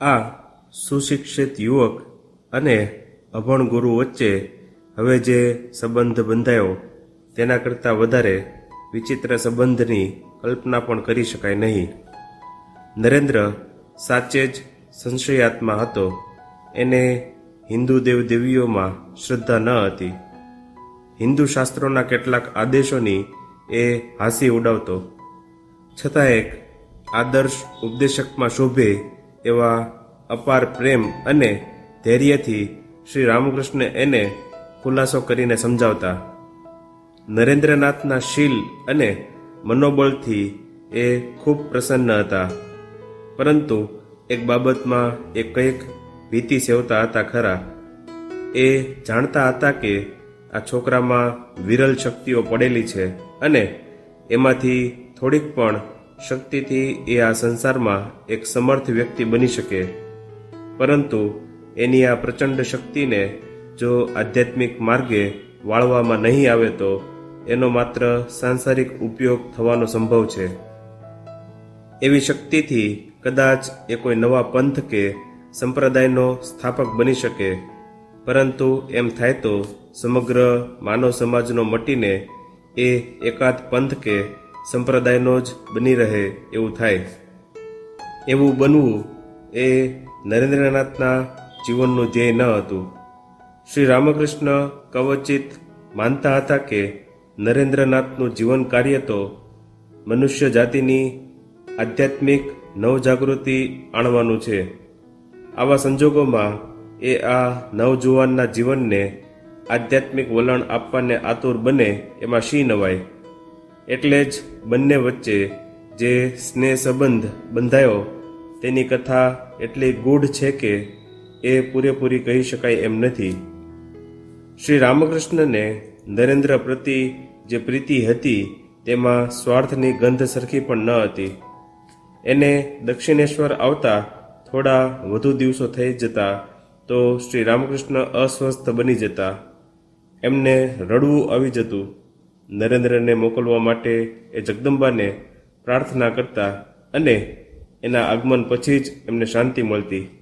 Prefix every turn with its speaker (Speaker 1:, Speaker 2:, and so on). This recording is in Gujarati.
Speaker 1: આ સુશિક્ષિત યુવક અને અભણ ગુરુ વચ્ચે હવે જે સંબંધ બંધાયો, તેના કરતાં વધારે વિચિત્ર સંબંધની કલ્પના પણ કરી શકાય નહીં. નરેન્દ્ર સાચે જ સંશયાત્મા હતો. એને હિન્દુ દેવદેવીઓમાં શ્રદ્ધા ન હતી. હિન્દુ શાસ્ત્રોના કેટલાક આદેશોની એ હાંસી ઉડાવતો. છતાં એક આદર્શ ઉપદેશકમાં શોભે એવા અપાર પ્રેમ અને ધૈર્યથી શ્રી રામકૃષ્ણ એને ખુલાસો કરીને સમજાવતા. નરેન્દ્રનાથના શીલ અને મનોબળથી એ ખૂબ પ્રસન્ન હતા. પરંતુ એક બાબતમાં એ કંઈક ભીતિ સેવતા હતા ખરા. એ જાણતા હતા કે આ છોકરામાં વિરલ શક્તિઓ પડેલી છે અને એમાંથી થોડીક પણ શક્તિથી એ આ સંસારમાં એક સમર્થ વ્યક્તિ બની શકે. પરંતુ એની આ પ્રચંડ શક્તિને જો આધ્યાત્મિક માર્ગે વાળવામાં નહીં આવે તો એનો માત્ર સાંસારિક ઉપયોગ થવાનો સંભવ છે. એવી શક્તિથી કદાચ એ કોઈ નવા પંથ કે સંપ્રદાયનો સ્થાપક બની શકે. પરંતુ એમ થાય તો સમગ્ર માનવ સમાજનો મટીને એ એકાદ પંથ કે સંપ્રદાયનો જ બની રહે એવું થાય. એવું બનવું એ નરેન્દ્રનાથના જીવનનું ધ્યેય ન હતું. શ્રી રામકૃષ્ણ કવચિત માનતા હતા કે નરેન્દ્રનાથનું જીવન કાર્ય તો મનુષ્ય જાતિની આધ્યાત્મિક નવજાગૃતિ આણવાનું છે. આવા સંજોગોમાં એ આ નવજુવાનના જીવનને આધ્યાત્મિક વલણ આપવાને આતુર બને એમાં શી નવાય? એટલે જ બંને વચ્ચે જે સ્નેહ સંબંધ બંધાયો, તેની કથા એટલી ગૂઢ છે કે એ પૂરેપૂરી કહી શકાય એમ નથી. શ્રી રામકૃષ્ણને નરેન્દ્ર પ્રતિ જે પ્રીતિ હતી, તેમાં સ્વાર્થની ગંધ સરખી પણ ન હતી. એને દક્ષિણેશ્વર આવતા થોડા વધુ દિવસો થઈ જતા તો શ્રી રામકૃષ્ણ અસ્વસ્થ બની જતા. એમને રડવું આવી જતું. નરેન્દ્રને મોકલવા માટે એ જગદંબાને પ્રાર્થના કરતા અને એના આગમન પછી જ એમને શાંતિ મળતી.